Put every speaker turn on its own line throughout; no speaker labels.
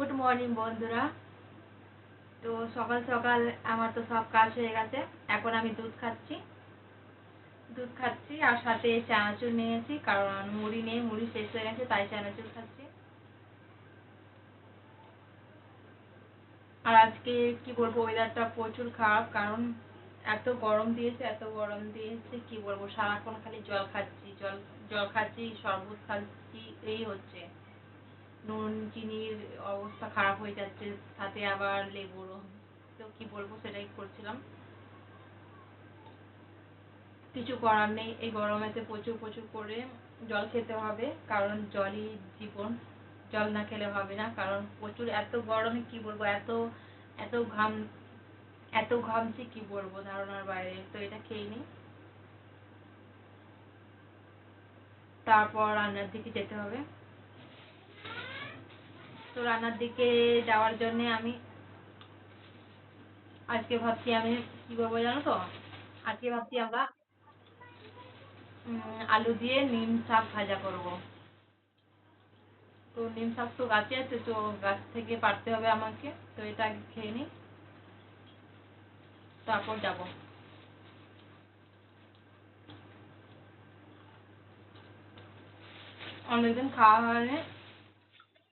Good morning বন্ধুরা। তো সকাল সকাল আমার তো সব কাজ হয়ে গেছে। এখন আমি দুধ খাচ্ছি। দুধ খাচ্ছি আর সাথে চানাচুর নিয়েছি, কারণ মুড়ি নেই, মুড়ি শেষ হয়ে গেছে, তাই চানাচুর খাচ্ছি। আর আজকে কি বলব ওয়েদারটা প্রচুর খারাপ, কারণ এত গরম দিয়েছে, এত গরম দিয়েছে, কি বলব, সারাক্ষণ খালি জল খাচ্ছি, জল জল খাচ্ছি, শরবত খাচ্ছি, এই হচ্ছে। নুন, চিনির অবস্থা খারাপ হয়ে যাচ্ছে সাথে আবার লেবুরও তো কি বলব সেটাই করছিলাম। কিছু করার নেই, এই গরমেতে প্রচুর প্রচুর করে জল খেতে হবে, কারণ জলই জীবন। জল না খেলে হবে না, কারণ প্রচুর এত গরমে কি বলব, এত এত ঘাম, এত ঘামছি কি বলব ধারণার বাইরে, তো এটা খেয়ে নিই। তারপর রান্নার দিকে যেতে হবে। তো রান্নার দিকে যাওয়ার জন্য আমি আজকে ভাবছি আমি কি করব জানো তো? আজকে ভাবছি আমরা আলু দিয়ে নিম শাক ভাজা করব। তো নিম শাক তো গাছে আছে, তো গাছ থেকে পারতে হবে আমাকে, তো এটা খেয়ে নিই। তারপর যাব। অনেকদিন খাওয়া হয়নি।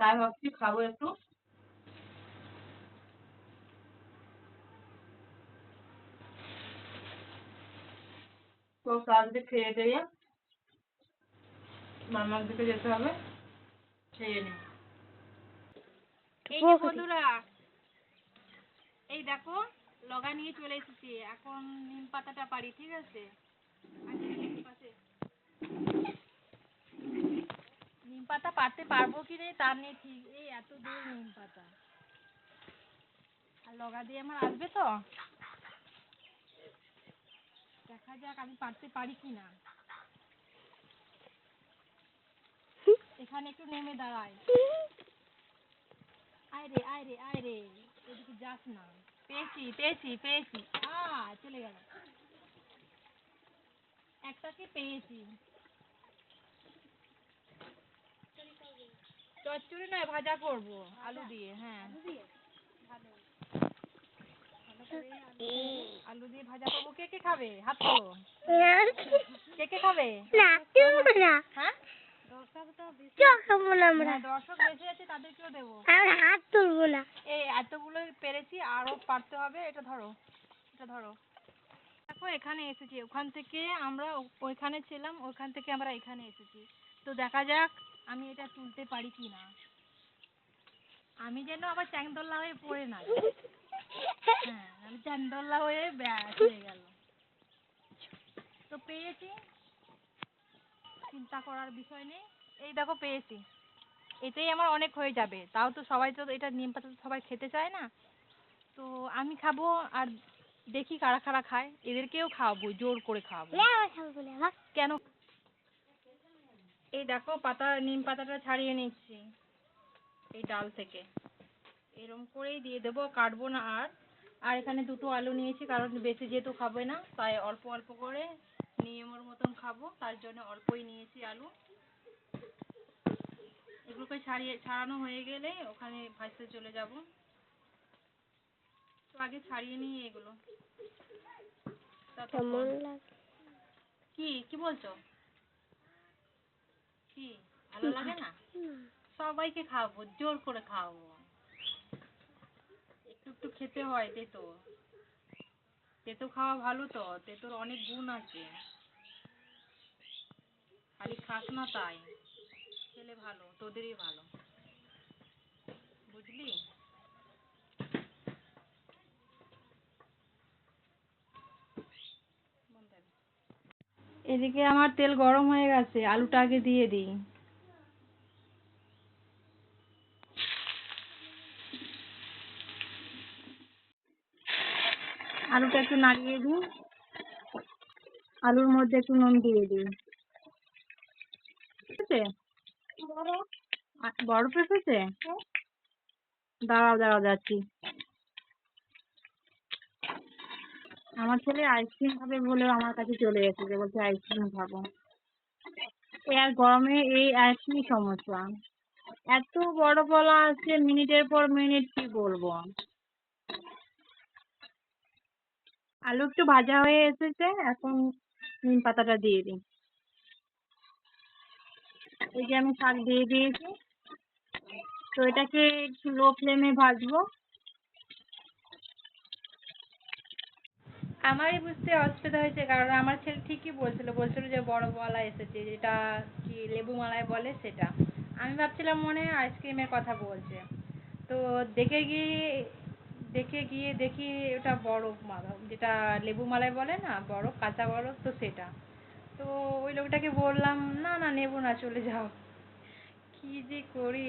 তাই ভাবছি খাব একটু। তো কালকে খেয়ে দিয়ে মামার দিকে যেতে হবে, খেয়ে নি। এই যে বন্ধুরা, এই দেখো, লগা নিয়ে চলে এসেছি। এখন নিম পাতাটা পারি, ঠিক আছে আচ্ছা, এই পাশে। নিম পাতা পারতে পারব কি রে? তার নেই ঠিক এই এত দূর নিম পাতা আর লগা দিয়ে আমার আসবে তো? দেখা যাক আমি পারতে পারি কি না। এখানে একটু নেমে দাঁড়াই আয় রে, আয় এদিকে যাস না। পেয়েছি পেয়েছি পেয়েছি। আ চলে গেল। একটাকে পেয়েছি। চচ্চড়ি নয় ভাজা করব আলু দিয়ে হ্যাঁ। আলু দিয়ে? ভাজা করব। কে কে খাবে? হাত তোলো। কে কে খাবে? হ্যাঁ? হ্যাঁ, দর্শক বেশি আছে তাদেরকেও দেবো।
হাত তুলবো না।
এই এতগুলো পেরেছি আরও পারতে হবে এটা ধরো এটা ধরো। দেখো এখানে এসেছি। ওখান থেকে আমরা ওইখানে ছিলাম ওখান থেকে আমরা এখানে এসেছি। তো দেখা যাক আমি এটা তুলতে পারি কি না আমি যেন আবার চ্যাংদোল্লা হয়ে পড়ে না। হ্যাঁ আমি চ্যাংদোল্লা হয়ে ব্যাস হয়ে গেল। তো পেয়েছি। চিন্তা করার বিষয় নেই। এই দেখো পেয়েছি। এতেই আমার অনেক হয়ে যাবে। তাও তো সবাই তো এটা নিম পাতা তো সবাই খেতে চায় না। তো আমি খাব আর দেখি কারা কারা খায়। এদেরকেও খাওয়াবো জোর করে খাওয়াবো। কেন এই দেখো পাতা নিম পাতাটা ছাড়িয়ে নিচ্ছি এই ডাল থেকে। এরম করেই দিয়ে দেবো কাটবো না আর। আর এখানে দুটো আলু নিয়েছি কারণ বেশি যেহেতু খাবে না তাই অল্প অল্প করে নিয়মের মতন খাব তার জন্য অল্পই নিয়েছি আলু। এগুলোকে ছাড়িয়ে ছাড়ানো হয়ে গেলে ওখানে ভাজতে চলে যাব। তো আগে ছাড়িয়ে নিই এগুলো।
কেমন লাগে?
কি কি বলছো? কি? ভালো লাগে না? সবাইকে খাওয়াবো, জোর করে খাওয়াবো। একটু একটু খেতে হয় তেতো। তেতো খাওয়া ভালো তো, তেতোর অনেক গুণ আছে। খালি খাস না তাই। খেলে ভালো, তোদেরই ভালো। বুঝলি? এদিকে আমার তেল গরম হয়ে গেছে আলুটা আগে দিয়ে দিই। আলুটা একটু নাড়িয়ে দিই। আলুর মধ্যে একটু নুন দিয়ে দিই। ঠিক আছে? বরফ? এসেছে? দাঁড়াও দাঁড়াও যাচ্ছি। আমার ছেলে আইসক্রিম খাবে বলে আমার কাছে চলে এসেছে, বলছে আইসক্রিম খাব। আর গরমে এই আইসক্রিম সমস্যা। এত বড় বলা আছে মিনিটের পর মিনিট কি বলব? আলু একটু ভাজা হয়ে এসেছে, এখন নিম পাতাটা দিয়ে দিই। এই যে আমি শাক দিয়ে দিয়েছি, তো এটাকে একটু লো ফ্লেমে ভাজবো। আমারই বুঝতে অসুবিধা হয়েছে, কারণ আমার ছেলে ঠিকই বলছিল বলছিল যে বড় বলা এসেছে, যেটা কি লেবু মালায় বলে সেটা। আমি ভাবছিলাম মনে হয় আইসক্রিমের কথা বলছে। তো দেখে গিয়ে দেখে গিয়ে দেখি ওটা বরফ মালা, যেটা লেবু মালায় বলে না বরফ কাঁচা বরফ তো সেটা। তো ওই লোকটাকে বললাম, না না, নেব না, চলে যাও। কি যে করি,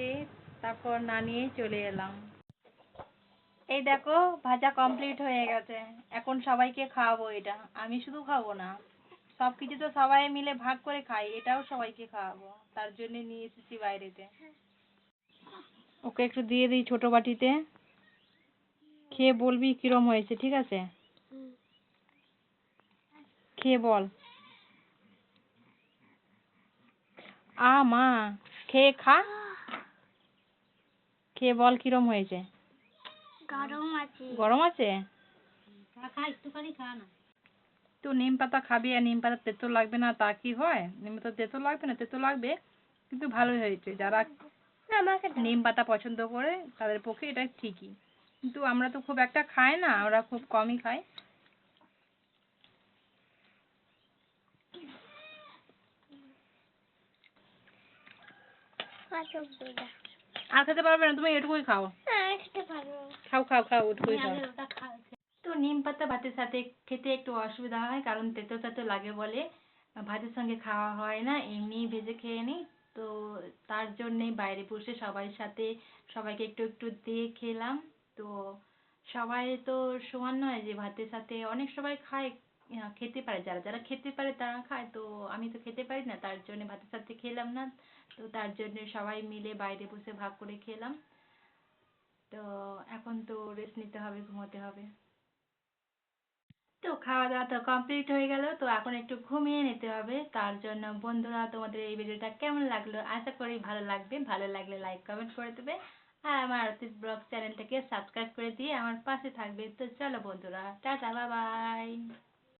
তারপর না নিয়েই চলে এলাম। এই দেখো, ভাজা কমপ্লিট হয়ে গেছে। এখন সবাইকে খাওয়াবো এটা। আমি শুধু খাব না। সব কিছু তো সবাই মিলে ভাগ করে খাই, এটাও সবাইকে খাওয়াবো। তার জন্য নিয়ে এসেছি বাইরেতে। ওকে একটু দিয়ে দিই ছোট বাটিতে। খেয়ে বলবি কিরম হয়েছে, ঠিক আছে? খেয়ে বল। আ, মা, খেয়ে খা। খেয়ে বল কিরম হয়েছে।
গরম আছে।
গরম আছে?
খা একটুখানি খা না।
তো নিম পাতা খাবি আর নিম পাতা তেতো লাগবে না তা কি হয়? নিম পাতা তেতো লাগবে না? তেতো লাগবে কিন্তু ভালোই হয়েছে। যারা নিম পাতা পছন্দ করে তাদের পক্ষে এটা ঠিকই। কিন্তু আমরা তো খুব একটা খাই না আমরা খুব কমই খাই আর খেতে পারবে না তুমি এটুকুই খাও। খাও খাও খাও ওটুকুই খাও। তো নিম পাতা ভাতের সাথে খেতে একটু অসুবিধা হয় কারণ তেতো তেতো লাগে বলে। ভাতের সঙ্গে খাওয়া হয় না এমনি ভেজে খেয়ে নিই। তো তার জন্যে বাইরে বসে সবার সাথে সবাইকে একটু একটু দিয়ে খেলাম। তো সবাই তো সমান নয় যে ভাতের সাথে অনেক সবাই খায় খেতে পারে। যারা যারা খেতে পারে তারা খায়। তো আমি তো খেতে পারি না, তার জন্য ভাতের সাথে খেলাম না। তো তার জন্য সবাই মিলে বাইরে বসে ভাগ করে খেলাম। তো এখন তো রেস্ট নিতে হবে, ঘুমোতে হবে। তো খাওয়া দাওয়া তো কমপ্লিট হয়ে গেল। তো এখন একটু ঘুমিয়ে নিতে হবে। তার জন্য বন্ধুরা, তোমাদের এই ভিডিওটা কেমন লাগল? আশা করি ভালো লাগবে। ভালো লাগলে লাইক কমেন্ট করে দেবে। আর আমার অতীত ব্লগ চ্যানেলটাকে সাবস্ক্রাইব করে দিয়ে আমার পাশে থাকবে। তো চলো বন্ধুরা, টাটা বাই